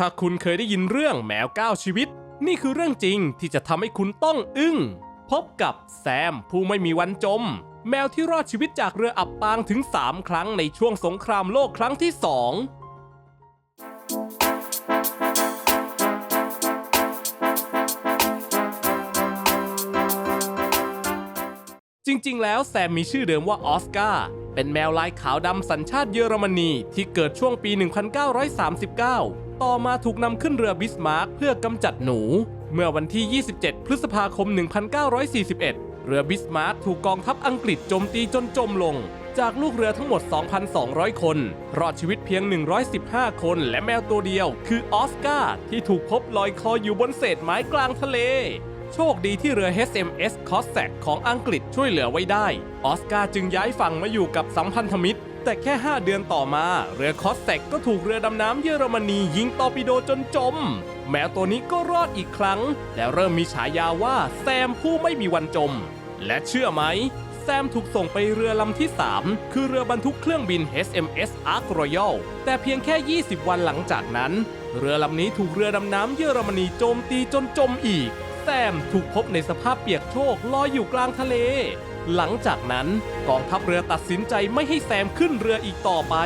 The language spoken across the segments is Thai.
ถ้าคุณเคยได้ยินเรื่องแมว9ชีวิต นี่คือเรื่องจริงที่จะทำให้คุณต้องอึ้ง พบกับแซมผู้ไม่มีวันจม แมวที่รอดชีวิตจากเรืออับปางถึง 3 ครั้งในช่วงสงครามโลกครั้งที่ 2จริง ๆ แล้วแซมมีชื่อเดิมว่าออสการ์ เป็นแมวลายขาวดำสัญชาติเยอรมนีที่เกิดช่วงปี 1939 ต่อมาถูกนำขึ้นเรือบิสมาร์กเพื่อกำจัดหนู เมื่อวันที่ 27 พฤษภาคม 1941 เรือบิสมาร์กถูกกองทัพอังกฤษโจมตีจนจมลง จากลูกเรือทั้งหมด 2,200 คน รอดชีวิตเพียง 115 คนและแมวตัวเดียว คือออสการ์ที่ถูกพบลอยคออยู่บนเศษไม้กลางทะเลโชคดีที่เรือ HMS c o s s a c ของอังกฤษช่วยเหลือไว้ได้ ออสการ์จึงย้ายฝั่งมาอยู่กับสัมพันธมิตร แต่แค่ 5 เดือนต่อมา เรือคอสแซกก็ถูกเรือดำน้ำเยอรมนียิงตอร์ปิโดจนจม แมวตัวนี้ก็รอดอีกครั้ง และเริ่มมีฉายาว่าแซมผู้ไม่มีวันจม และเชื่อไหม แซมถูกส่งไปเรือลำที่ 3 คือเรือบรรทุกเครื่องบิน HMS Ark Royal แต่เพียงแค่ 20 วันหลังจากนั้น เรือลำนี้ถูกเรือดำน้ำเยอรมนีโจมตีจนจมอีก แซมถูกพบในสภาพเปียกโชกลอยอยู่กลางทะเล หลังจากนั้นกองทัพเรือตัดสินใจไม่ให้แซมขึ้นเรืออีกต่อไป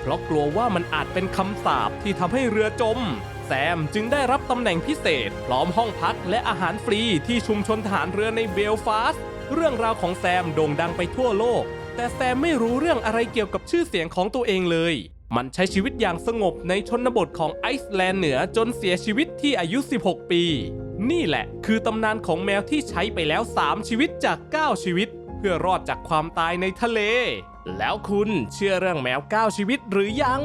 เพราะกลัวว่ามันอาจเป็นคำสาปที่ทำให้เรือจม แซมจึงได้รับตำแหน่งพิเศษ พร้อมห้องพักและอาหารฟรีที่ชุมชนทหารเรือในเบลฟาสเรื่องราวของแซมโด่งดังไปทั่วโลก แต่แซมไม่รู้เรื่องอะไรเกี่ยวกับชื่อเสียงของตัวเองเลยมันใช้ชีวิตอย่างสงบในชนบทของไอซ์แลนด์เหนือจนเสียชีวิตที่อายุ 16 ปี นี่แหละคือตำนานของแมวที่ใช้ไปแล้ว 3 ชีวิตจาก 9 ชีวิต เพื่อรอดจากความตายในทะเล แล้วคุณเชื่อเรื่องแมว 9 ชีวิตหรือยัง